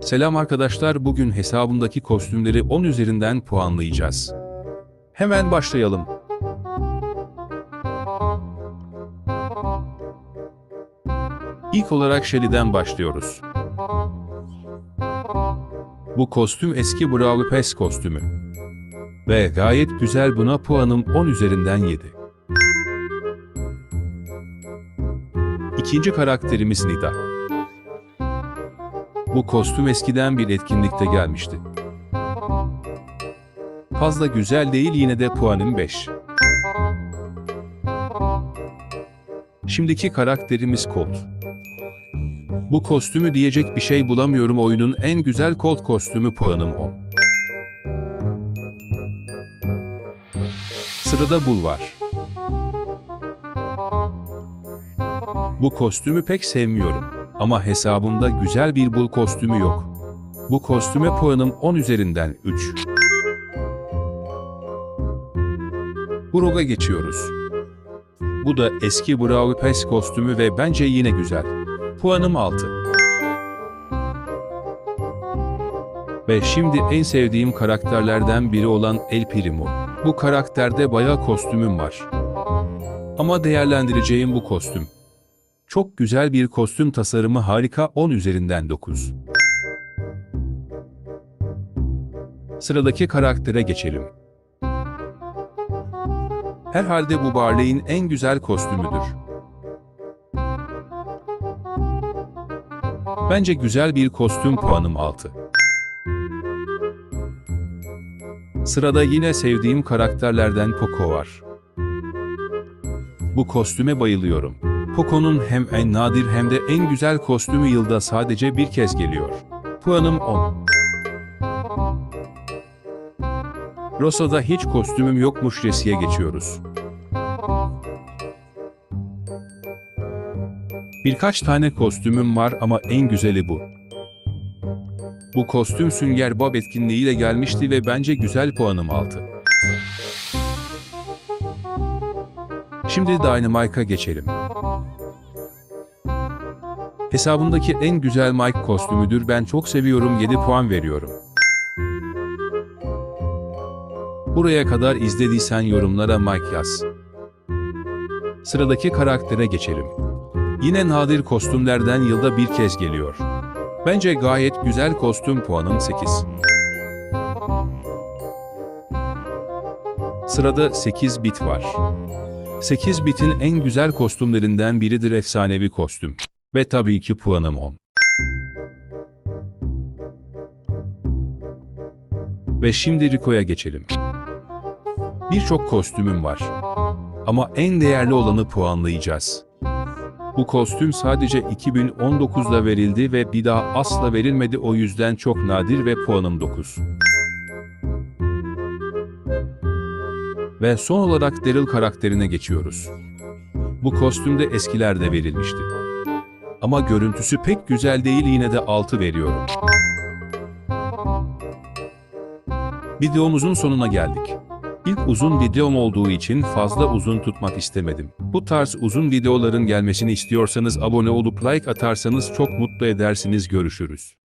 Selam arkadaşlar bugün hesabımdaki kostümleri 10 üzerinden puanlayacağız. Hemen başlayalım. İlk olarak Shelly'den başlıyoruz. Bu kostüm eski Brawl Pass kostümü. Ve gayet güzel buna puanım 10 üzerinden 7. İkinci karakterimiz Nida. Bu kostüm eskiden bir etkinlikte gelmişti. Fazla güzel değil yine de puanım 5. Şimdiki karakterimiz Colt. Bu kostümü diyecek bir şey bulamıyorum oyunun en güzel Colt kostümü puanım 10. Sırada Bull var. Bu kostümü pek sevmiyorum ama hesabımda güzel bir Bull kostümü yok. Bu kostüme puanım 10 üzerinden 3. Brog'a geçiyoruz. Bu da eski Brawl Pass kostümü ve bence yine güzel. Puanım 6. Ve şimdi en sevdiğim karakterlerden biri olan El Primo. Bu karakterde bayağı kostümüm var. Ama değerlendireceğim bu kostüm. Çok güzel bir kostüm tasarımı harika 10 üzerinden 9. Sıradaki karaktere geçelim. Herhalde bu Barley'in en güzel kostümüdür. Bence güzel bir kostüm puanım 6. Sırada yine sevdiğim karakterlerden Poco var. Bu kostüme bayılıyorum. Poco'nun hem en nadir hem de en güzel kostümü yılda sadece bir kez geliyor. Puanım 10. Rosa'da hiç kostümüm yokmuş Jesse'ye geçiyoruz. Birkaç tane kostümüm var ama en güzeli bu. Bu kostüm Sünger Bob etkinliğiyle gelmişti ve bence güzel puanım 6. Şimdi Dynamite'a geçelim. Hesabımdaki en güzel Mike kostümüdür ben çok seviyorum 7 puan veriyorum. Buraya kadar izlediysen yorumlara Mike yaz. Sıradaki karaktere geçelim. Yine nadir kostümlerden yılda bir kez geliyor. Bence gayet güzel kostüm puanım 8. Sırada 8 bit var. 8 bitin en güzel kostümlerinden biridir efsanevi kostüm. Ve tabii ki puanım 10. Ve şimdi Rico'ya geçelim. Birçok kostümüm var. Ama en değerli olanı puanlayacağız. Bu kostüm sadece 2019'da verildi ve bir daha asla verilmedi o yüzden çok nadir ve puanım 9. Ve son olarak Daryl karakterine geçiyoruz. Bu kostümde eskilerde verilmişti. Ama görüntüsü pek güzel değil yine de 6 veriyorum. Videomuzun sonuna geldik. İlk uzun videom olduğu için fazla uzun tutmak istemedim. Bu tarz uzun videoların gelmesini istiyorsanız abone olup like atarsanız çok mutlu edersiniz görüşürüz.